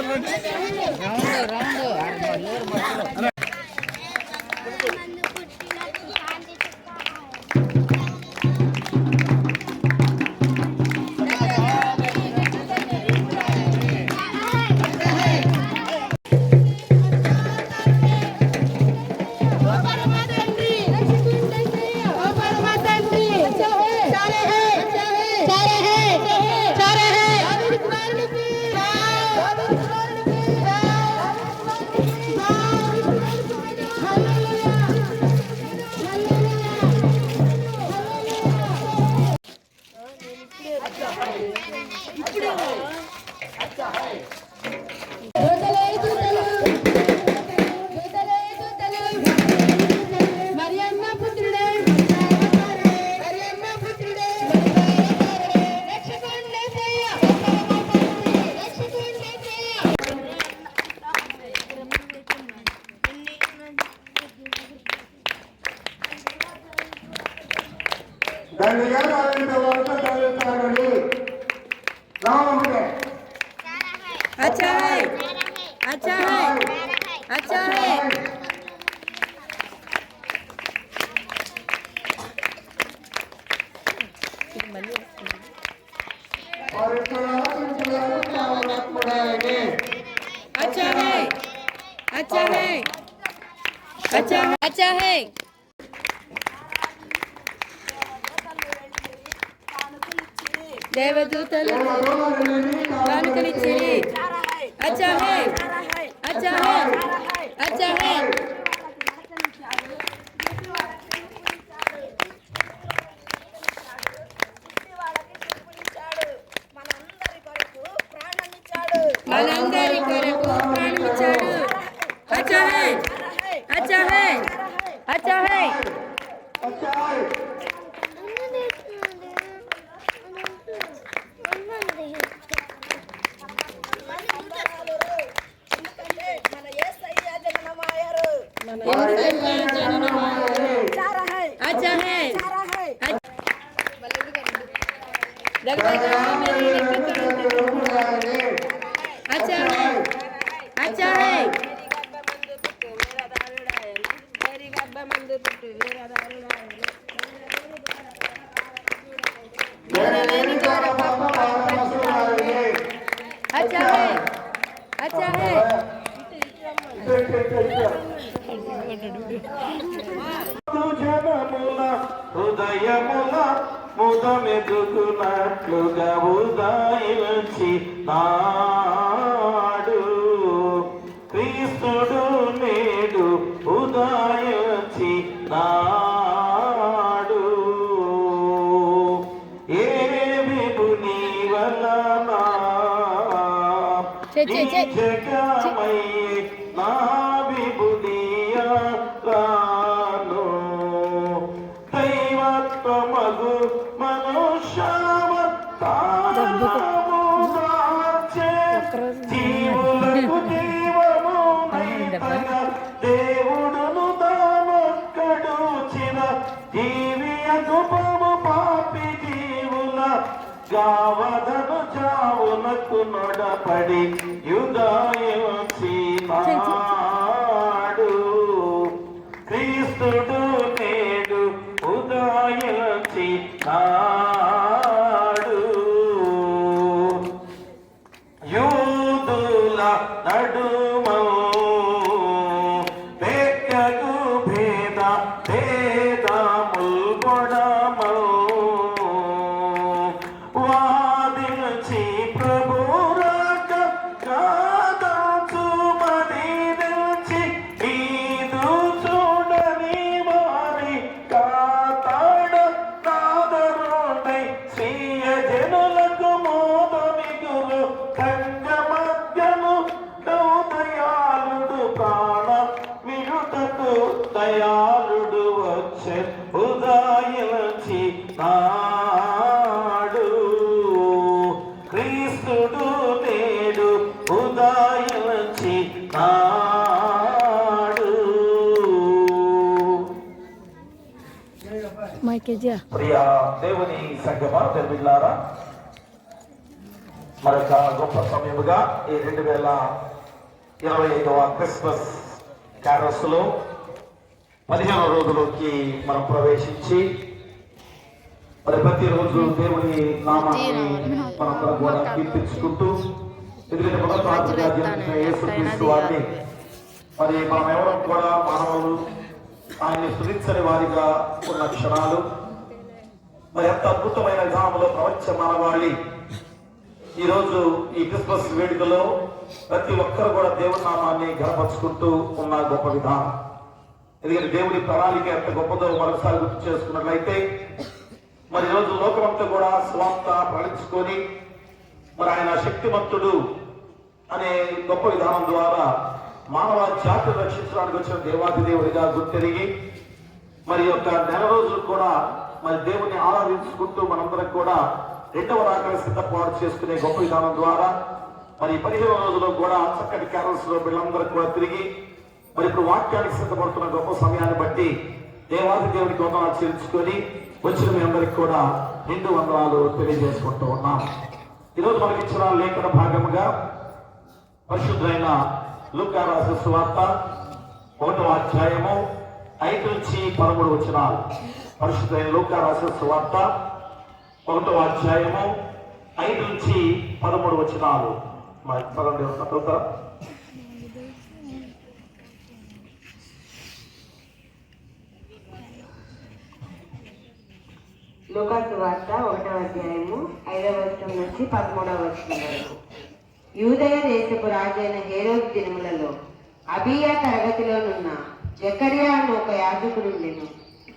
你们喜欢 아침 안. చే చే చే పడి. యుగాయమాడు క్రీస్తుడు నేడు ఉదాయచి నాడు యూదుల నడు క్రీస్తుడు నేడు ఉదయించి నాడు. ప్రియా దేవుని సంగమా తెలుగులారా మరొక గొప్ప సమయముగా ఈ రెండు వేల ఇరవై ఐదవ క్రిస్మస్ క్యారస్లో పదిహేను రోజులకి మనం ప్రవేశించి మరి ప్రతిరోజు దేవుని నామాన్ని మనందరం కూడా కీర్తించుకుంటూ ఎందుకంటే మొదటి జన్మించిన యేసుక్రీస్తు వారిని మరి మనం ఎవరం కూడా మానవులు ఆయన్ని స్థుతించని వారిగా ఉన్న క్షణాలు మరి ఎంత అద్భుతమైన విధానంలో ప్రపంచ మానవాళి ఈరోజు ఈ క్రిస్మస్ వేడుకలో ప్రతి ఒక్కరు కూడా దేవుని నామాన్ని గనపరుచుకుంటూ ఉన్న గొప్ప విధానం. ఎందుకంటే దేవుని ప్రణాళిక ఎంత గొప్పదో మరొకసారి గుర్తు చేసుకున్నట్లయితే మరి ఈరోజు లోకమంతా కూడా స్వార్థ ప్రకటించుకొని మరి ఆయన శక్తిమంతుడు అనే గొప్ప విధానం ద్వారా మానవ జాతిని రక్షించడానికి వచ్చిన దేవాది దేవుడిగా గుర్తెరిగి మరి యొక్క నెల రోజులు కూడా మరి దేవుని ఆరాధించుకుంటూ మనందరం కూడా రెండవ రాకడ సిద్ధపాటు చేసుకునే గొప్ప విధానం ద్వారా మరి పదిహేను రోజుల్లో కూడా చక్కటి క్యారల్స్లో వీళ్ళందరూ కూడా తిరిగి మరి ఇప్పుడు వాక్యానికి సిద్ధపడుతున్న గొప్ప సమయాన్ని బట్టి దేవాది దేవునికి వందనాలు చేర్చుకొని వచ్చిన మీ అందరికి కూడా నిండు వందనాలు తెలియజేసుకుంటూ ఉన్నాం. ఈరోజు మనకి ఇచ్చిన లేఖన భాగముగా పరిశుద్ధమైన లూకా వార్త సువార్త ఒకటో అధ్యాయము ఐదు నుంచి పదమూడు వచనాలు. పరిశుద్ధమైన లూకా రాసిన సువార్త ఒకటో అధ్యాయము ఐదు నుంచి పదమూడు వచనాలు. మరి చదవండి లూకాసు వార్త ఒకటవ అధ్యాయము ఐదవ వచనం నుంచి పదమూడవ వచనం వరకు. యూదయ దేశపు రాజైన హేరోద్ దినములలో అబియా తరగతిలోనున్న జకర్యా అని ఒక యాజకుడు ఉండెను.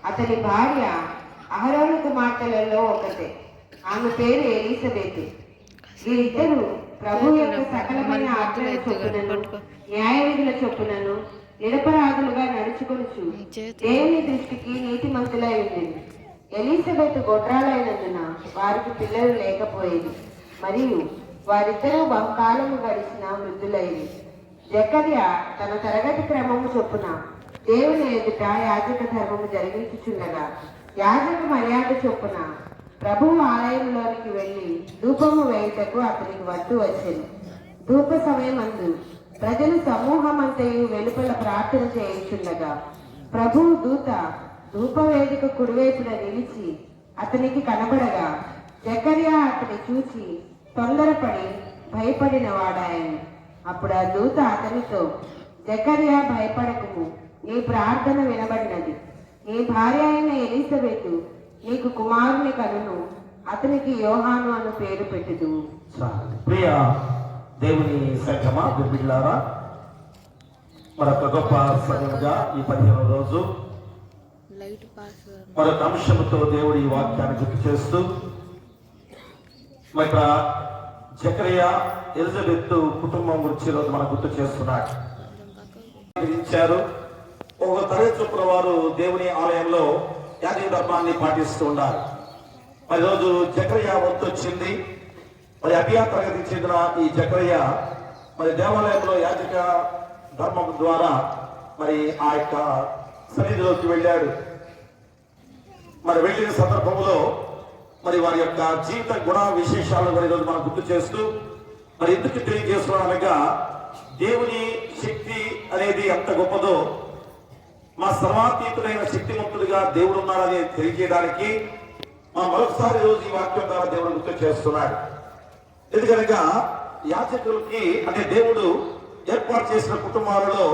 అతని భార్య అహరోను కుమార్తెలలో ఒకతే. ఆమె పేరు ఎలిజబెత్. వీరిద్దరూ ప్రభు యొక్క సకలమైన ఆజ్ఞల చొప్పునను న్యాయ విధుల చొప్పునను నిరపరాధులుగా నడుచుకొనుచు దేవుని దృష్టికి నీతిమంతులై ఉండేది ఎలిజబెత్ గొడ్రాలైనందున వారికి పిల్లలు లేకపోయేది. మరియు వారిద్దరూ బహుకాలము గడిచిన వృద్ధులైది జకర్య తన తరగతి క్రమము చొప్పున దేవుని ఎదుట యాజక ధర్మము జరిగించుచుండగా యాజక మర్యాద చొప్పున ప్రభువు ఆలయంలోనికి వెళ్ళి ధూపము వేయుటకు అతనికి వద్దు వచ్చింది ధూప సమయమందు ప్రజలు సమూహమంతయు వెలుపల ప్రార్థన చేయించుండగా ప్రభువు దూత ధూపవేదిక కుడివైపున నిలిచి అతనికి కనబడగా జకర్యా అతని చూచి తొందరపడి భయపడిన వాడాయను అప్పుడు ఆ దూత అతనితో జకర్యా భయపడకు నీ ప్రార్థన వినబడినది. నీ భార్య అయిన ఎలిజబెత్ నీకు కుమారుని కనును అతనికి యోహాను అను పేరు పెట్టుదు. ప్రియ దేవుని సంఘమా బిడ్డారా మరొక గొప్ప సమయంగా ఈ పదిహేను రోజు మరొక అంశంతో దేవుడి ఈ వాక్యాన్ని గుర్తు చేస్తూ మరి ఇక్కడ జకరియా ఎలిజబెత్ కుటుంబం గురించి ఈరోజు మనం గుర్తు చేస్తున్నాడు ఇచ్చారు. ఒక తరగతి చొప్పున వారు దేవుని ఆలయంలో యాజక ధర్మాన్ని పాటిస్తూ ఉన్నారు మరి రోజు జకరయ్య వంతు వచ్చింది. మరి అభియా తరగతికి చెందిన ఈ జకరయ్య మరి దేవాలయంలో యాజక ధర్మం ద్వారా మరి ఆ యొక్క సన్నిధిలోకి వెళ్ళాడు. మరి వెళ్ళిన సందర్భంలో మరి వారి యొక్క జీవిత గుణ విశేషాలను మరి ఈరోజు మనం గుర్తు చేస్తూ మరి ఎందుకు తెలియజేస్తున్నాం అనగా దేవుని శక్తి అనేది ఎంత గొప్పదో మా సర్వాతీతుడైన శక్తిమంతుడిగా దేవుడు ఉన్నాడని తెలియజేయడానికి మా మరొకసారి రోజు ఈ వాక్యం ద్వారా దేవుడు గుర్తు చేస్తున్నాడు. ఎందుకనగా యాచకులకి అంటే దేవుడు ఏర్పాటు చేసిన కుటుంబాలలో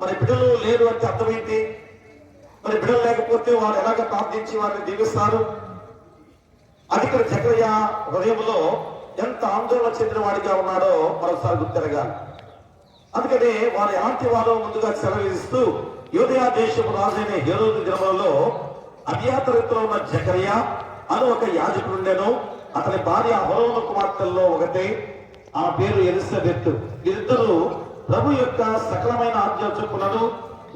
మరి బిడ్డలు లేరు అంటే అర్థమైంది మరి బిడ్డలు లేకపోతే వారు ఎలాగ ప్రార్థించి వారిని దీవిస్తారు? అది చక్రయ్య హృదయంలో ఎంత ఆందోళన చెందిన వాడిగా ఉన్నాడో మరొకసారి గుర్తెరగాలి. అందుకని వారి ఆంతి వారో ముందుగా సెలవిస్తూ యోధయా దేశపు రాజైన హేరోదు దినములలో అభియాతరితో ఉన్న జకర్య అని ఒక యాజకుడుండెను. అతని భార్య హరోను కుమార్తెల్లో ఒకటే ఆ పేరు ఎలిజబెత్. వీరిద్దరూ ప్రభు యొక్క సకలమైన ఆజ్ఞ చొప్పులను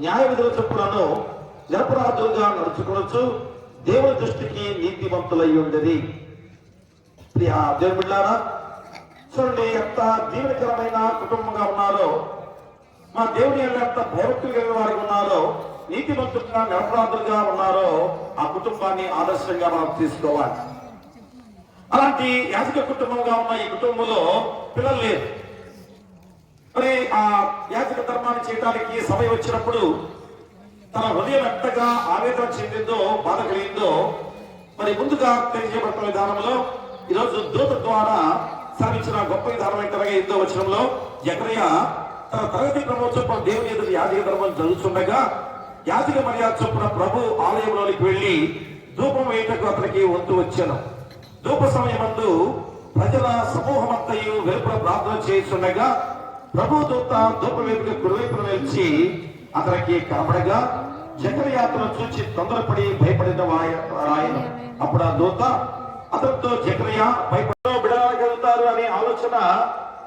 న్యాయ విధుల చొప్పులను నిరపరాధులుగా నడుచుకోవచ్చు. దేవుని దృష్టికి నీతివంతులై ఉండేది. ప్రియ దేవుని చూడండి ఎంత దీవెనకరమైన కుటుంబంగా ఉన్నారో మా దేవుని ఎంత భయభక్తులు కలిగిన వారికి ఉన్నారో నీతిమంతులుగా నిరపరాధులుగా ఉన్నారో ఆ కుటుంబాన్ని ఆదర్శంగా మనం తీసుకోవాలి. అలాంటి యాజక కుటుంబంగా ఉన్న ఈ కుటుంబంలో పిల్లలు లేరు. మరి ఆ యాజక ధర్మాన్ని చేయడానికి సమయం వచ్చినప్పుడు తన హృదయం ఎంతగా ఆవేదన చెందిందో బాధ కలిగిందో మరి ముందుగా తెలియజేయబడుతున్న విధానంలో ఈరోజు దూత ద్వారా సాధించిన గొప్ప విధానం ఏంటనగా ఎంతో వచనంలో ఎక్కడయ్య తన తరగతి క్రమోత్సవం దేవుని ఎదురు యాజక ధర్మం జరుగుతుండగా యాజక మర్యాద చొప్పున ప్రభు ఆలయంలోనికి వెళ్ళి ధూపం వేయటకు అతనికి వంతు వచ్చాను. ధూప సమయమందు ప్రజల సమూహమంతయు వెలుపల ప్రార్థన చేస్తుండగా ప్రభు దూత ధూప వేదిక కుడివైపున నిలిచి అతనికి కనపడగా చక్ర యాత్రను చూచి తొందరపడి భయపడిన ఆయన అప్పుడు ఆ దూత అతనితో చక్రయ భయపడో బిడగలుగుతారు అనే ఆలోచన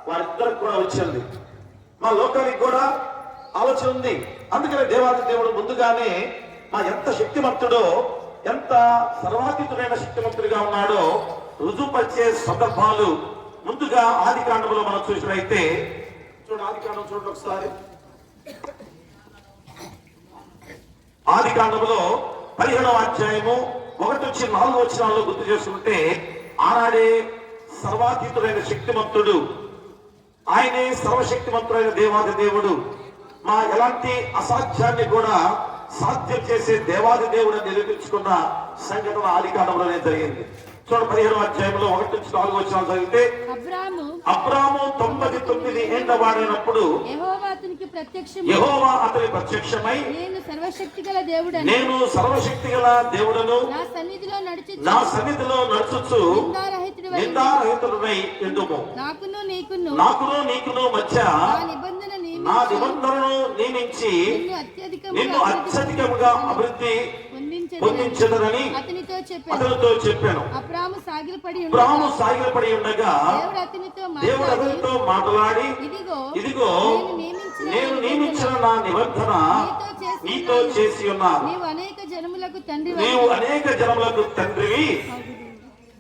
వారిద్దరికి కూడా వచ్చింది. మా లోకానికి కూడా ఆలోచన ఉంది. అందుకనే దేవాది దేవుడు ముందుగానే మా ఎంత శక్తిమంతుడో ఎంత సర్వాతీతుడైన శక్తిమంతుడిగా ఉన్నాడో రుజువుపరిచే సందర్భాలు ముందుగా ఆది కాండంలో మనం చూసినైతే చూడు ఆది కాండం చూడండి ఒకసారి. ఆది కాండంలో పదిహేడవ అధ్యాయము ఒకటి నుంచి నాలుగు వచనాల్లో గుర్తు చేసుకుంటే ఆనాడే సర్వాతీతుడైన శక్తిమంతుడు ఆయనే సర్వశక్తిమంతుడైన దేవాది దేవుడు మా ఎలాంటి అసాధ్యాన్ని కూడా సాధ్యం చేసే దేవాది దేవుడు నిరూపించుకున్న సంఘటన ఆది కాలంలోనే జరిగింది. చూడ పదిహేను అధ్యాయంలో ఒకటి నుంచి నాలుగు వచ్చిన జరిగితే అబ్రాము తొంభై తొమ్మిది ఏండ్ల వాడైనప్పుడు యెహోవా అతని ప్రత్యక్షమై నేను సర్వశక్తి గల దేవుడని నేను సర్వశక్తి గల దేవుడను నా సన్నిధిలో నడిచి నా సన్నిధిలో నడుచుచు నిందారహితుడి ఎందుము? నాకును నీకును నాకును నీకును మధ్య నా నిబంధనను నియమించి నిన్ను అత్యధికముగా అభివృద్ధి పొందించెదనని పొందించదనని అతనితో చెప్పాను. అబ్రాము సాగిలపడి ఉండగా సాగిలపడి ఉండగా దేవుడు అతనితో దేవుడు మాట్లాడి అతనితో మాట్లాడి ఇదిగో ఇదిగో నేను నియమించిన నా నిబంధన నీతో చేసి ఉన్నాను. నీవు అనేక జనములకు తండ్రి నీవు అనేక జనములకు తండ్రివి.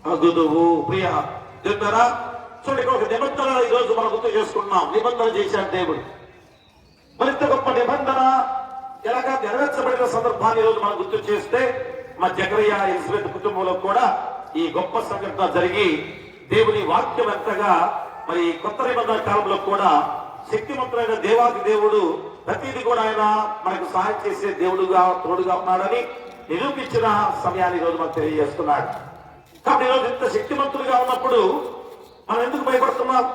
అగుదువు ప్రియ చెప్తారా చూడండి ఒక నిబంధన ఈ రోజు మనం గుర్తు చేసుకున్నాం. నిబంధన చేశాడు దేవుడు. మరింత గొప్ప నిబంధన ఎలాగా నెరవేర్చబడిన సందర్భాన్ని ఈరోజు రోజు మనం గుర్తు చేస్తే మా జగరయ్య ఎలిజబెత్ కుటుంబంలో కూడా ఈ గొప్ప సంఘటన జరిగి దేవుని వాక్యం ఎంతగా మరి కొత్త నిబంధన కాలంలో కూడా శక్తివంతులైన దేవాది దేవుడు ప్రతిది కూడా ఆయన మనకు సహాయం చేసే దేవుడుగా తోడుగా ఉన్నాడని నిరూపించిన సమయాన్ని ఈరోజు రోజు మనకు తెలియజేస్తున్నాడు. కాబట్టి ఈరోజు ఇంత శక్తిమంతులుగా ఉన్నప్పుడు మనం ఎందుకు భయపడుతున్నాం?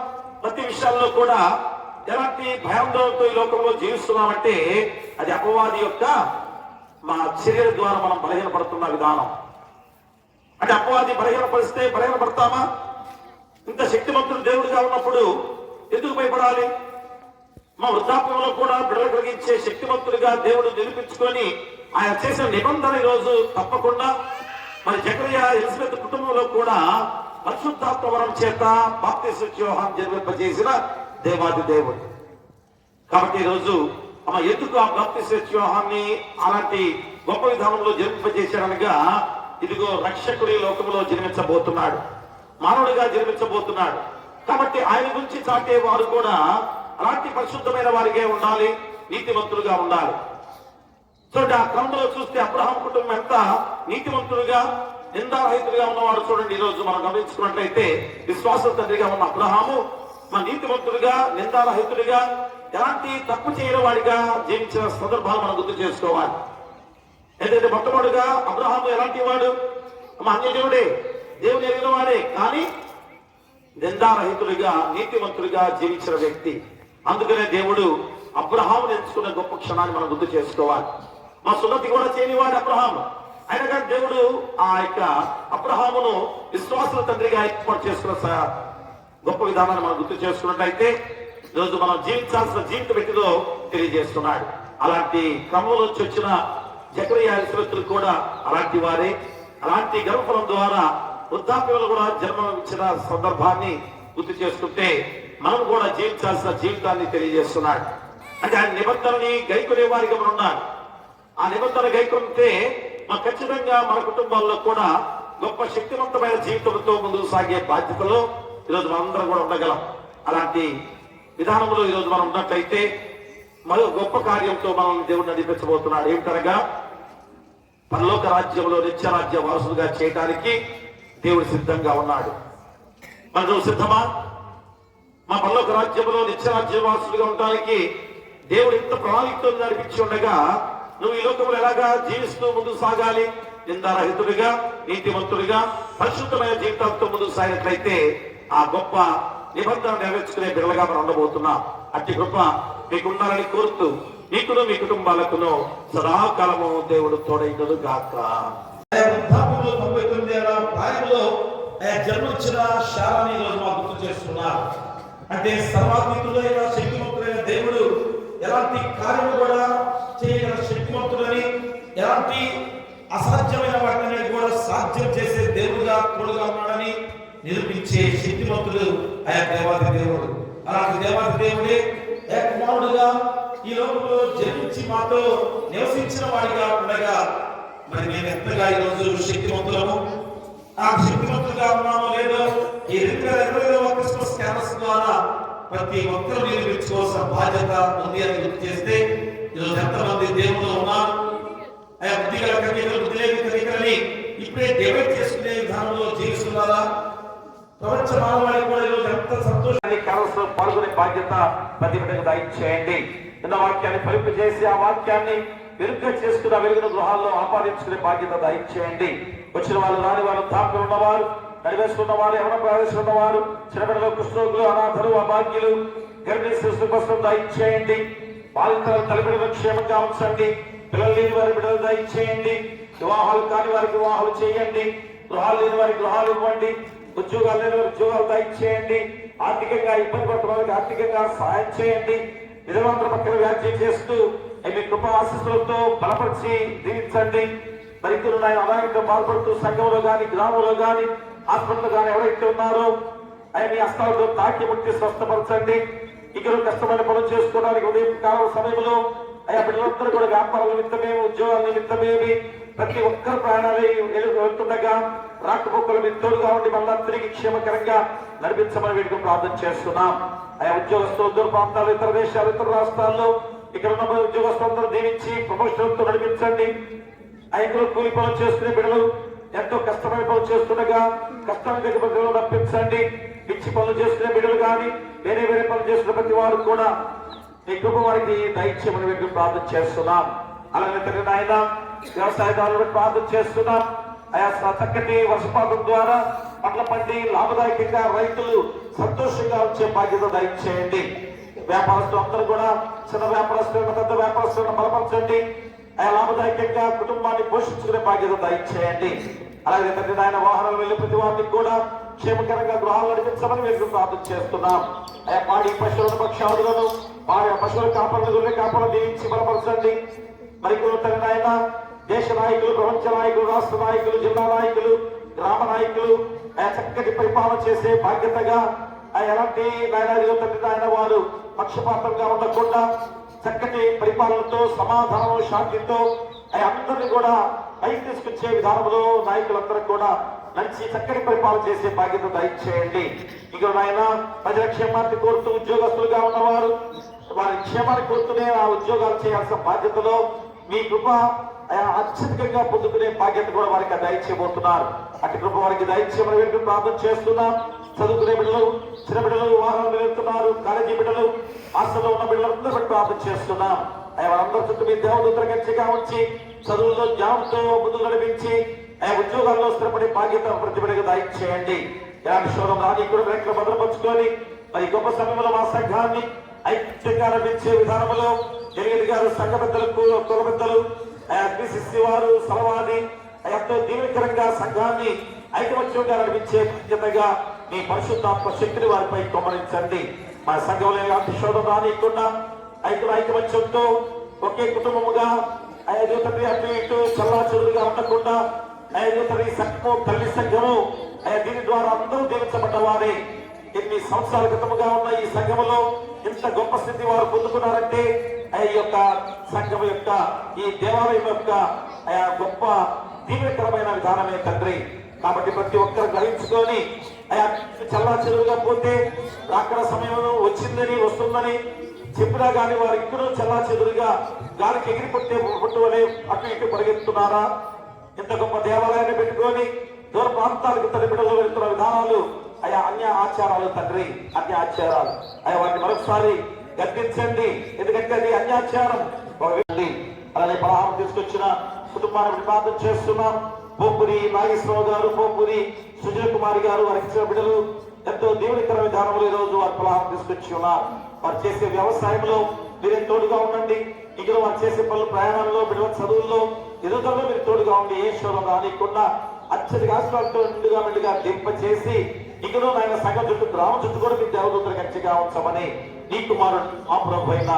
ప్రతి విషయాల్లో కూడా ఎలాంటి భయాందోళనతో ఈ లోకంలో జీవిస్తున్నామంటే అది అపవాది యొక్క మా చర్యల ద్వారా మనం బలహీనపడుతున్న విధానం. అంటే అపవాది బలహీనపరిస్తే బలహీనపడతామా? ఇంత శక్తిమంతుడు దేవుడిగా ఉన్నప్పుడు ఎందుకు భయపడాలి? మా వృద్ధాప్యంలో కూడా బిడ్డలు కలిగించే శక్తివంతుడిగా దేవుడు నిరూపించుకొని ఆయన చేసిన నిబంధన ఈ రోజు తప్పకుండా మరి జకరియా ఎలిజబెత్ కుటుంబంలో కూడా పరిశుద్ధాత్మ వరం చేత బాప్తిస్మ యోహాన్ జరిపింపజేసిన దేవాది దేవుడు. కాబట్టి ఈరోజు అమ్మ ఎందుకు ఆ భక్తి వ్యూహాన్ని అలాంటి గొప్ప విధానంలో జన్మింపజేశాడనగా ఇదిగో రక్షకుడి లోకంలో జన్మించబోతున్నాడు. మానవుడిగా జన్మించబోతున్నాడు. కాబట్టి ఆయన గురించి చాటే వారు కూడా అలాంటి పరిశుద్ధమైన వారిగా ఉండాలి నీతివంతులుగా ఉండాలి. చూడండి ఆ క్రమంలో చూస్తే అబ్రహాం కుటుంబం ఎంత నీతివంతులుగా నిందారహితులుగా ఉన్నవాడు చూడండి ఈ రోజు మనం గమనించుకున్నట్లయితే విశ్వాస తండ్రిగా ఉన్న అబ్రహాము మా నీతిమంతుడిగా నిందారహితుడిగా ఎలాంటి తప్పు చేయని వాడిగా జీవించిన సందర్భాలు మనం గుర్తు చేసుకోవాలి. ఏంటంటే మొట్టమొదటిగా అబ్రహాము ఎలాంటి వాడు? మా అన్యజనుడే దేవుని ఎరిగిన వాడే. కానీ నిందారహితుడిగా నీతిమంతుడిగా జీవించిన వ్యక్తి. అందుకనే దేవుడు అబ్రహాం ఎంచుకున్న గొప్ప క్షణాన్ని మనం గుర్తు చేసుకోవాలి. మా సున్నతి కూడా చేయనివాడు అబ్రహాం అయినా కానీ దేవుడు ఆ యొక్క అబ్రహామును విశ్వాసుల తండ్రిగా ఏర్పాటు చేసుకున్న గొప్ప విధానాన్ని మనం గుర్తు చేసుకున్నట్టయితే ఈరోజు మనం జీవించాల్సిన జీవిత వ్యక్తిలో తెలియజేస్తున్నాడు. అలాంటి క్రమంలో నుంచి వచ్చిన జకరియా ఇస్రతులు కూడా అలాంటి వారే. అలాంటి గర్భఫలం ద్వారా వృద్ధాప్యంలో కూడా జన్మ ఇచ్చిన సందర్భాన్ని గుర్తు చేసుకుంటే మనం కూడా జీవించాల్సిన జీవితాన్ని తెలియజేస్తున్నాడు. అంటే ఆయన నిబంధనని గైకునే వారిగా మనం ఉన్నాడు ఆ నిబంధన గైకుంటే మా ఖచ్చితంగా మన కుటుంబాల్లో కూడా గొప్ప శక్తివంతమైన జీవితంతో ముందుకు సాగే బాధ్యతలో ఈరోజు మనందరం కూడా ఉండగలం. అలాంటి విధానంలో ఈరోజు మనం ఉన్నట్లయితే మరో గొప్ప కార్యంతో మనం దేవుడు నడిపించబోతున్నాడు. ఏమిటనగా పరలోక రాజ్యంలో నిత్యరాజ్య వారసులుగా చేయడానికి దేవుడు సిద్ధంగా ఉన్నాడు. మనం సిద్ధమా? మా పరలోక రాజ్యంలో నిత్యరాజ్యవాసులుగా ఉండడానికి దేవుడు ఇంత ప్రణాళికతో నడిపించి ఉండగా నువ్వు ఈ లోకంలో ఎలాగా జీవిస్తూ ముందుకు సాగాలి? నిందారహితుడిగా నీతివంతుడిగా పరిశుద్ధమైన జీవితాలతో ముందుకు సాగినట్లయితే ఆ గొప్ప నిబంధన నెరవేర్చుకునే బిడ్డలుగా మనం ఉండబోతున్నాం అట్టి కృప మీకుండాలని కోరుతూ మీకును మీ కుటుంబాలకును సదాకాలము దేవుడు తోడైనదు గాక. తొంభై తొమ్మిది ఆయన జన్మించిన శాలని ఈ రోజు మాకు గుర్తు చేస్తున్నారు అంటే సర్వాత్మికుడైన శక్తిమంతుడైన దేవుడు ఎలాంటి కార్యము కూడా చేయగల శక్తిమంతుడని ఎలాంటి అసాధ్యమైన వాటిని కూడా సాధ్యం చేసే దేవుడుగా తోడుగా ఉన్నాడని నిరూపించే శక్తిమంతుడు ఆయన దేవాది దేవుడు. అలాంటి దేవాది దేవుడే ఏకమానుడుగా ఈ లోకంలో జన్మించి మాతో నివసించిన వాడిగా ఉండగా మరి మేము ఎంతగా ఈరోజు శక్తివంతులము ఆ శక్తివంతులుగా ఉన్నామో లేదో ఈ రెండు వేల ఇరవై ఐదవ క్రిస్మస్ క్యాన్వస్ ద్వారా ప్రతి ఒక్కరూ నిరూపించుకోవాల్సిన బాధ్యత ఉంది అని గుర్తు చేస్తే ఈరోజు ఎంతమంది దేవుళ్ళు ఉన్నారు? ఆయా బుద్ధిగల కలిగిన కన్యకలు బుద్ధి లేని కన్యకలని ఇప్పుడే డెవలప్ చేసుకునే విధానంలో జీవిస్తున్నారా? ప్రపంచ మానవాళి కూడా ఈరోజు ఎంత సంతోషాన్ని క్యాన్వస్ పాల్గొనే బాధ్యత ప్రతి బిడ్డకు దయచేయండి నిన్న వాక్యాన్ని పలుపు చేసి ఆ వాక్యాన్ని వెనుక చేసుకున్న వెలుగున గృహాల్లో ఆపాదించుకునే బాధ్యత దయచేయండి వచ్చిన వాళ్ళు రాని వారు తాపలు ఉన్నవారు నడివేసుకున్న వారు ఎవరైనా ప్రవేశిస్తున్న వారు చిన్నపిల్లలు కృష్ణోగులు అనాథలు అభాగ్యులు గర్భిణీ శిశు కోసం దయచేయండి బాలికల తల్లిబిడ్డలు క్షేమంగా ఉంచండి. పిల్లలు లేని వారి బిడ్డలు దయచేయండి వివాహాలు కాని వారికి వివాహాలు చేయండి. గృహాలు లేని వారికి గృహాలు ఇవ్వండి. ఉద్యోగాలు లేని ఉద్యోగాలు దయచేయండి ఆర్థికంగా ఇబ్బంది పడుతున్న ఆర్థికంగా సహాయం చేయండి. విధవంతుల పక్కన వ్యాఖ్య చేస్తూ మీ కృప ఆశీస్సులతో బలపరిచి దీవించండి. దరిద్రులు ఆయన అనారోగ్యంతో బాధపడుతూ సంఘంలో గాని గ్రామంలో గాని హాస్పిటల్ గాని ఎవరైతే ఉన్నారో ఆయన మీ హస్తాలతో తాకి ముట్టి స్వస్థపరచండి. ఇక్కడ కష్టమైన పనులు చేసుకోవడానికి ఉదయం కాలం సమయంలో అయ్యా పిల్లలందరూ కూడా వ్యాపారాల నిమిత్తమేమి ఉద్యోగాల నిమిత్తమేమి ప్రతి ఒక్కరు ప్రాణాలు వెళ్తుండగా రాక్ రాకపోకలు మీరు తోడుగా ఉండి మళ్ళా తిరిగి క్షేమకరంగా నడిపించమని వీటికి ప్రార్థన చేస్తున్నాం. ఆయా ఉద్యోగస్తులు దూర ప్రాంతాలు ఇతర దేశాలు ఇతర రాష్ట్రాల్లో ఇక్కడ ఉన్న ఉద్యోగస్తులందరూ దీవించి ప్రమోషన్తో నడిపించండి. ఐదు కూలి పనులు చేసుకునే బిడ్డలు ఎంతో కష్టమైన పనులు చేస్తుండగా కష్టాన్ని దగ్గర రప్పించండి. పిచ్చి పనులు చేసుకునే బిడ్డలు కానీ వేరే వేరే పనులు చేస్తున్న ప్రతి వారు కూడా మీ కృప వారికి దయచేయమని వీటికి ప్రార్థన చేస్తున్నాం. అలాగే తండ్రి నాయన వ్యవసాయదారులకు ప్రార్థన చేస్తున్నాం. ఆయా చక్కటి వర్షపాతం ద్వారా పంటల పండి లాభదాయకంగా రైతులు సంతోషంగా వచ్చే బాధ్యత దయచేయండి. వ్యాపారస్తులు అందరూ కూడా చిన్న వ్యాపారస్తులను పెద్ద వ్యాపారస్తులను బలపరచండి. ఆయన లాభదాయకంగా కుటుంబాన్ని పోషించుకునే బాధ్యత దయచేయండి. అలాగే తండ్రి ఆయన వాహనాలు వెళ్ళి ప్రతి వారికి కూడా క్షేమకరంగా గృహాలు నడిపించమని మీరు ప్రార్థన చేస్తున్నాం. ఆయా పాడి పశువులను పక్షాదులను పాడి పశువుల కాపాలను గొర్రె దీవించి బలపరచండి. మరి తండ్రి ఆయన దేశ నాయకులు ప్రపంచ నాయకులు రాష్ట్ర నాయకులు జిల్లా నాయకులు గ్రామ నాయకులు ఆయా చక్కటి పరిపాలన చేసే బాధ్యతగా ఆ ఎలాంటి నాయన తండ్రి నాయన వారు పక్షపాతంగా ఉండకుండా చక్కటి పరిపాలనతో సమాధానం శాంతితో ఆ అందరినీ కూడా పైకి తీసుకొచ్చే విధానంలో నాయకులందరూ కూడా మంచి చక్కటి పరిపాలన చేసే బాధ్యత దయచేయండి. ఇక నాయన ప్రజల క్షేమాన్ని కోరుతూ ఉద్యోగస్తులుగా ఉన్నవారు వారి క్షేమాన్ని కోరుతూనే ఆ ఉద్యోగాలు చేయాల్సిన బాధ్యతలో మీ కృప అత్యధికంగా పొందుకునే బాధ్యత కూడా వారికి దయచేయబోతున్నారు అటు కృప వారికి దయచేయమని వీరికి ప్రార్థన చేస్తున్నాం. చదువుకునే బిడ్డలు చిన్న బిడ్డలు వాహనాలు వెళ్తున్నారు. కాలేజీ బిడ్డలు హాస్టల్లో ఉన్న బిడ్డలందరూ బట్టి ప్రార్థన చేస్తున్నాం. అయ్యా వారందరి చుట్టూ మీ దేవదూతల గచ్చిగా ఉంచి చదువుల్లో జ్ఞానంతో ముందు నడిపించి ఆయన ఉద్యోగాల్లో స్థిరపడే బాధ్యత ప్రతి బిడ్డకు దయచేయండి ఇలాంటి శోధం రాజకీయ బ్యాంకులు భద్రపరుచుకొని మరి గొప్ప సమయంలో మా సంఘాన్ని ఐక్యంగా నడిపించే విధానంలో జరిగేది గారు సంఘ పెద్దలకు కుల పెద్దలు అగ్నిశిస్తి వారు సలవాది. ఎంతో దీవికరంగా సంఘాన్ని ఐకమత్యంగా నడిపించే బాధ్యతగా మీ పరిశుద్ధాత్మ శక్తిని వారిపై గమనించండి మా సంఘంలో ఎలాంటి శోధన రానియకుండా ఐక్య ఐకమత్యంతో ఒకే కుటుంబముగా ఐదు తండ్రి అటు ఇటు చల్లా చెరువుగా ఉండకుండా ఐదు తండ్రి సంఘము తల్లి సంఘము దీని ద్వారా అందరూ దీవించబడ్డ వారే. ఎన్ని సంవత్సరాల క్రితముగా ఉన్న ఈ సంఘములో ఇంత గొప్ప స్థితి వారు పొందుకున్నారంటే ఈ యొక్క సంఘం యొక్క ఈ దేవాలయం యొక్క ఆయా గొప్ప దీవెనకరమైన విధానమే తండ్రి. కాబట్టి ప్రతి ఒక్కరు గ్రహించుకొని ఆయా చల్లా చెరువుగా పోతే అక్కడ సమయంలో వచ్చిందని వస్తుందని చెప్పినా గాని వారు ఇక్కడ చల్లా చెదురుగా గాలికి ఎగిరి పుట్టే పుట్టు అటు ఇటు పరిగెత్తున్నారా ఇంత గొప్ప దేవాలయాన్ని పెట్టుకొని దూర ప్రాంతాలకు తల్లి బిడ్డలు వెళ్తున్న విధానాలు అయా అన్య ఆచారాలు తండ్రి అన్య ఆచారాలు. అయా వాటిని మరొకసారి గద్దించండి. ఎందుకంటే అది అన్యాచారం. అలానే వ్యక్తి అలాగే పలహారం తీసుకొచ్చిన కుటుంబాన్ని ప్రార్థన చేస్తున్నాం పోపురి నాగేశ్వరరావు గారు పోపురి సుజయ్ కుమార్ గారు వారికి ఇచ్చిన బిడ్డలు ఎంతో దేవునికర విధానంలో ఈ రోజు వారు పలహారం తీసుకొచ్చి ఉన్నారు. వారు చేసే వ్యవసాయంలో మీరే తోడుగా ఉండండి. ఇందులో వారు చేసే పనులు ప్రయాణంలో బిడ్డల చదువుల్లో ఎదుగుదలలో మీరు తోడుగా ఉండి ఏ రానికుండా అత్యధిక ఆశీర్వాదంతో నిండుగా మెండుగా దింప చేసి ఇక్కడ ఆయన సగం చుట్టూ గ్రామ చుట్టూ కూడా మీ దేవదూతలు గట్టిగా ఉంచమని నీ కుమారుడు మా ప్రభు అయిన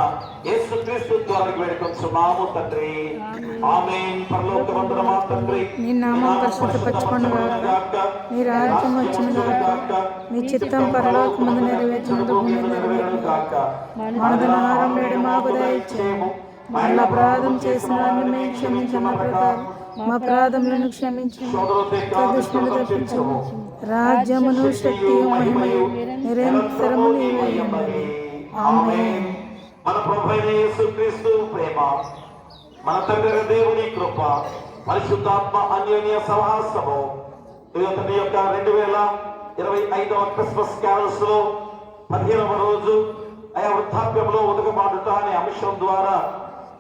యేసు క్రీస్తు ద్వారా వేడుకొంచున్నాము తండ్రి. ఆమేన్. పరలోక వందనమా తండ్రి. నీ నామం పరిశుద్ధపరచుకొను గాక. నీ రాజ్యం వచ్చిన గాక. నీ చిత్తం పరలోక ముందు నెరవేర్చినందు భూమి మీద గాక మనదన ఆహారం నేడు మాకు దయచేయము. మన అపరాధం చేసిన వారిని మేము క్షమించిన ప్రకారం. మా ప్రాధములను క్షమించు దుష్టులు తప్పించము. రాజ్యమును శక్తి మహిమయు నిరంతరము నీవేయున్నది మన ప్రభు క్రీస్తు యేసుక్రీస్తు ప్రేమ మన తండ్రి దేవుని కృప పరిశుద్ధాత్మ అన్యోన్య సహవాసము తండ్రి యొక్క రెండు వేల ఇరవై ఐదవ క్రిస్మస్ క్యారల్స్లో పదిహేనవ రోజు ఆయా వృద్ధాప్యంలో ఉదకమాడుట అనే అంశం ద్వారా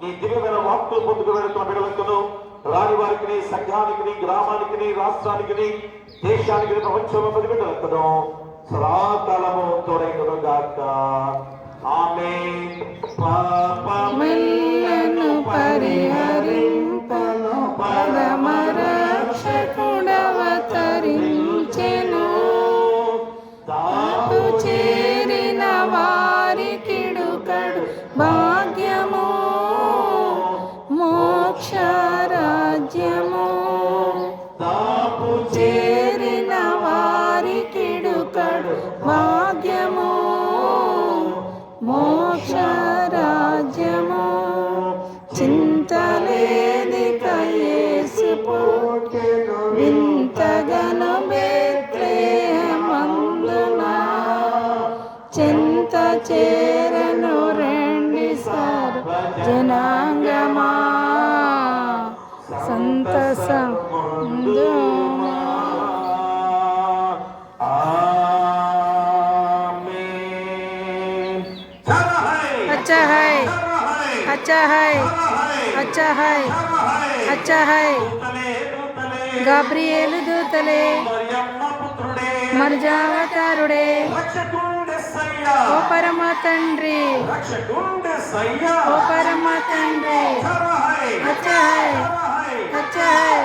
ఈ దివ్యమైన వాక్కులు పొందుకు వెళుతున్న బిడ్డలకును రాని వారికి సంఘానికి గ్రామానికి రాష్ట్రానికి దేశానికి ప్రపంచంలో పది బిడ్డలకును సదాకాలము తోడైనను గాక. ఆమె మల్లను పరిహరింపను జనాంగమా సంతసందుమా आमीन जय है अच्छा है अच्छा है अच्छा है अच्छा है గాబ్రియేలు దూతలే మరియమ్మ ఓ పరమ తండ్రి. ఓ పరమ తండ్రి. అచ్చ హై అచ్చ హై